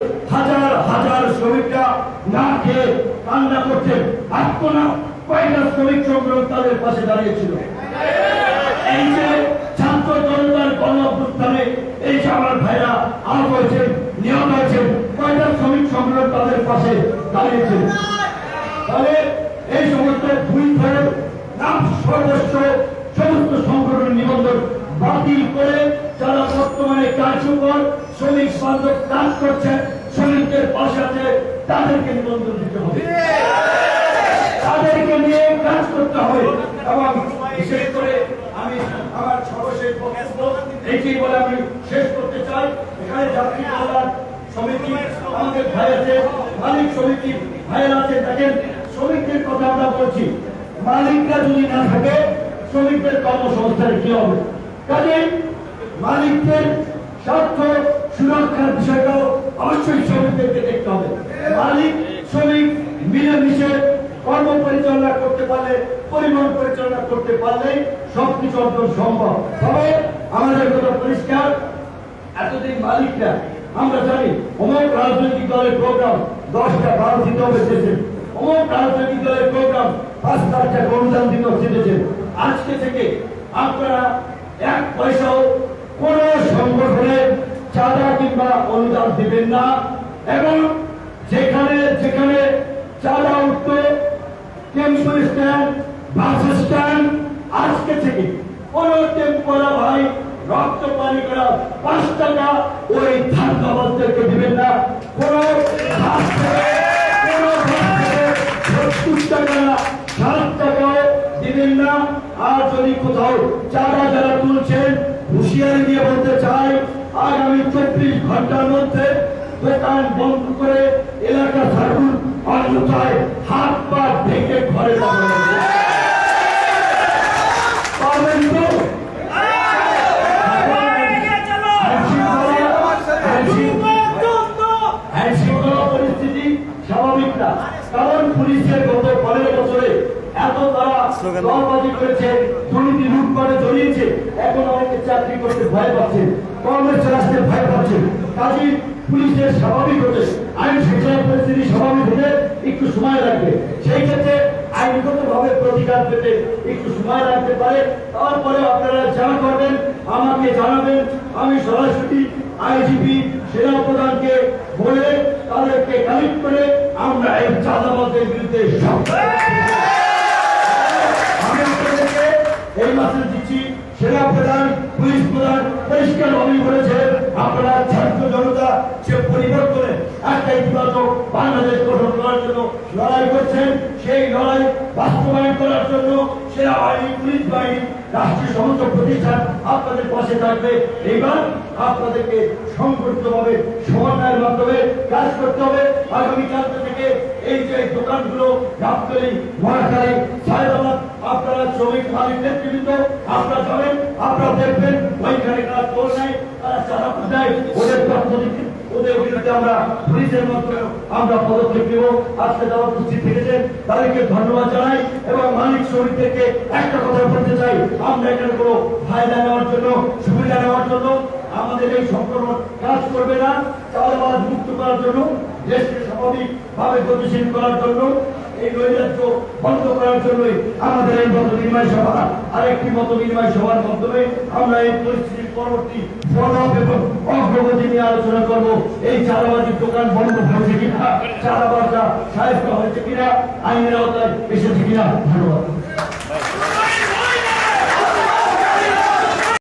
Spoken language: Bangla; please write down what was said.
হাজার হাজার শ্রমিকরা না খেয়ে কান্না করছেন আজকে না কয়েকটা শ্রমিক সংগ্রহ তাদের পাশে দাঁড়িয়েছিল। এই যে ছাত্র জনতার গণ এই যে আমার ভাইরা আহত হয়েছেন, নিহত হয়েছেন, কয়টা শ্রমিক সংগ্রহ তাদের পাশে দাঁড়িয়েছেন তাহলে এই সমস্ত ভুল ফেরত নাম সর্বস্ব সমস্ত সংগঠনের নিবন্ধন বাতিল করে যারা বর্তমানে কার্যকর শ্রমিক বান্ধব কাজ করছে, শ্রমিকদের পাশে আছে, তাদেরকে নিবন্ধন দিতে হবে। তাদেরকে নিয়ে কাজ করতে হবে এবং বিশেষ করে আমি আমার সর্বশেষ বক্তব্য এটি বলে আমি শেষ করতে চাই। এখানে যাত্রী কল্যাণ সমিতি আমাদের ভাই আছে, মালিক সমিতি ভাইয়ের আছে। দেখেন, শ্রমিকদের কথা আমরা বলছি। মালিকরা যদি না থাকে, শ্রমিকদের কর্মসংস্থান কি হবে? কাজে মালিকদের স্বার্থ সুরক্ষার বিষয়টাও অবশ্যই শ্রমিকদেরকে দেখতে হবে। মালিক, শ্রমিক মিলেমিশে কর্ম পরিচালনা করতে পারলে, পরিবহন পরিচালনা করতে পারলে সবকিছু অর্জন সম্ভব তবে আমাদের কথা পরিষ্কার। এতদিন মালিকরা, আমরা জানি, অমুক রাজনৈতিক দলের প্রোগ্রাম দশটা বারো দিতে হবে দেশে। অমুক রাজনৈতিক দলের প্রোগ্রাম পাঁচটা আটটা অনুদান দিতে হচ্ছে আজকে থেকে আপনারা এক পয়সাও কিংবা অনুদান দিবেন না। এবং যেখানে যেখানে চাঁদা উঠত টেম্পো স্ট্যান্ড বাস স্ট্যান্ড আজকে থেকে কোন টেম্পোরা ভাই রক্ত পানি করা পাঁচ টাকা ওই ধাক্কাবাজদেরকে দিবেন না। কোন টাকা দিবেন না। আর যদি কোথাও চারা যারা তুলছেন, হুঁশিয়ারি দিয়ে বলতে চাই আগামী চব্বিশ ঘণ্টার মধ্যে দোকান বন্ধ করে এলাকা ছাড়ুন অন্যথায় হাত পা ভেঙে ঘরে স্বাভাবিক না কারণ পুলিশের গত পনেরো বছরে এত তারা করেছে, দুর্নীতি লুটপাটে জড়িয়েছে, এখন অনেকে চাকরি করতে ভয় পাচ্ছে কর্মের আসতে ভয় পাচ্ছে। কাজী পুলিশের স্বাভাবিক হতে, আইন শৃঙ্খলা পরিস্থিতি স্বাভাবিক হতে একটু সময় লাগবে। সেই ক্ষেত্রে আইনগত ভাবে প্রতিকার পেতে একটু সময় লাগতে পারে। তারপরে আপনারা যা করবেন, আমাকে জানাবেন। আমি সরাসরি আইজিপি সেনা প্রধানকে বলে তাদেরকে কালেক্ট করে আমরা এই চাঁদাবাদের বিরুদ্ধে সব- এই মাসে দিচ্ছি সেনা প্রধান পুলিশ প্রধান পরিষ্কার ভাবে বলেছে আপনারা ছাত্র জনতা সে পরিবর্তনে একটা ইতিবাচক বাংলাদেশ গঠন করার জন্য লড়াই করছেন, সেই লড়াই বাস্তবায়ন করার জন্য সেনা বাহিনী পুলিশ বাহিনী, রাষ্ট্রীয় সমস্ত প্রতিষ্ঠান আপনাদের পাশে থাকবে। এইবার আপনাদেরকে সংগঠিতভাবে সমন্বয়ের মাধ্যমে কাজ করতে হবে। আগামীকাল থেকে এই যে দোকানগুলো গাবতলি মহাখালী সাহেবাবাদ আপনারা শ্রমিক, মালিক, নেতৃবৃন্দ, আপনারা যাবেন আপনারা দেখবেন, ওইখানে তোর নাই তারা ওদের ধন্যবাদ জানাই এবং আমরা ফায়দা নেওয়ার জন্য, সুবিধা নেওয়ার জন্য আমাদের এই সংক্রমণ কাজ করবে না। মুক্ত করার জন্য দেশকে স্বাভাবিক ভাবে গতিশীল করার জন্য, এই নৈরাজ্য বন্ধ করার জন্যই আমাদের এই মত বিনিময় সভা, আরেকটি মত বিনিময় সভার মাধ্যমে আমরা এই পরিস্থিতির পরবর্তী এবং অগ্রগতি নিয়ে আলোচনা করব। এই চারাবাজির দোকান বন্ধ হয়েছে কিনা? চারাবাজটা সাহেব হয়েছে কিনা? আইনের আওতায় এসেছে কিনা? ধন্যবাদ।